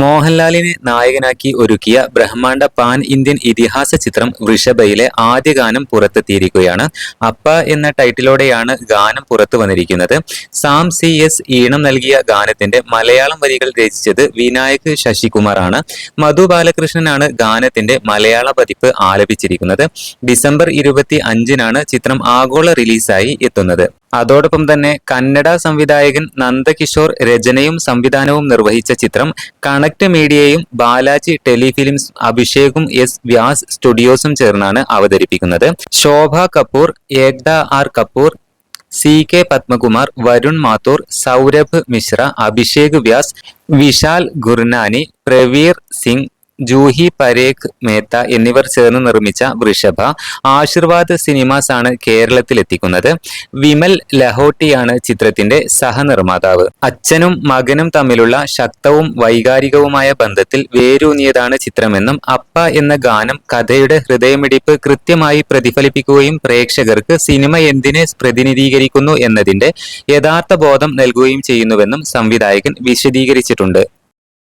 മോഹൻലാലിനെ നായകനാക്കി ഒരുക്കിയ ബ്രഹ്മാണ്ഡ പാൻ ഇന്ത്യൻ ഇതിഹാസ ചിത്രം വൃഷഭയിലെ ആദ്യ ഗാനം പുറത്തെത്തിയിരിക്കുകയാണ്. അപ്പ എന്ന ടൈറ്റിലോടെയാണ് ഗാനം പുറത്തു വന്നിരിക്കുന്നത്. സാം സി എസ് ഈണം നൽകിയ ഗാനത്തിന്റെ മലയാളം വരികൾ രചിച്ചത് വിനായക് ശശികുമാർ ആണ് മധു ബാലകൃഷ്ണനാണ് ഗാനത്തിന്റെ മലയാള പതിപ്പ് ആലപിച്ചിരിക്കുന്നത്. ഡിസംബർ ഇരുപത്തി അഞ്ചിനാണ് ചിത്രം ആഗോള റിലീസായി എത്തുന്നത്. അതോടൊപ്പം തന്നെ കന്നഡ സംവിധായകൻ നന്ദകിഷോർ രചനയും സംവിധാനവും നിർവഹിച്ച ചിത്രം കണക്ട് മീഡിയയും ബാലാജി ടെലിഫിലിംസ് അഭിഷേകും എസ് വ്യാസ് സ്റ്റുഡിയോസും ചേർന്നാണ് അവതരിപ്പിക്കുന്നത്. Shobha Kapoor Ekta R Kapoor C K Padmakumar Varun Mathur Saurabh Mishra Abhishek Vyas Vishal Gurnani Praveer Singh Juhi Parekh Mehta എന്നിവർ ചേർന്ന് നിർമ്മിച്ച വൃഷഭ ആശീർവാദ് സിനിമാസ് ആണ് കേരളത്തിലെത്തിക്കുന്നത്. വിമൽ ലഹോട്ടിയാണ് ചിത്രത്തിന്റെ സഹനിർമ്മാതാവ്. അച്ഛനും മകനും തമ്മിലുള്ള ശക്തവും വൈകാരികവുമായ ബന്ധത്തിൽ വേരൂന്നിയതാണ് ചിത്രമെന്നും അപ്പ എന്ന ഗാനം കഥയുടെ ഹൃദയമിടിപ്പ് കൃത്യമായി പ്രതിഫലിപ്പിക്കുകയും പ്രേക്ഷകർക്ക് സിനിമ എന്തിനെ പ്രതിനിധീകരിക്കുന്നു എന്നതിന്റെ യഥാർത്ഥ ബോധം നൽകുകയും ചെയ്യുന്നുവെന്നും സംവിധായകൻ വിശദീകരിച്ചിട്ടുണ്ട്.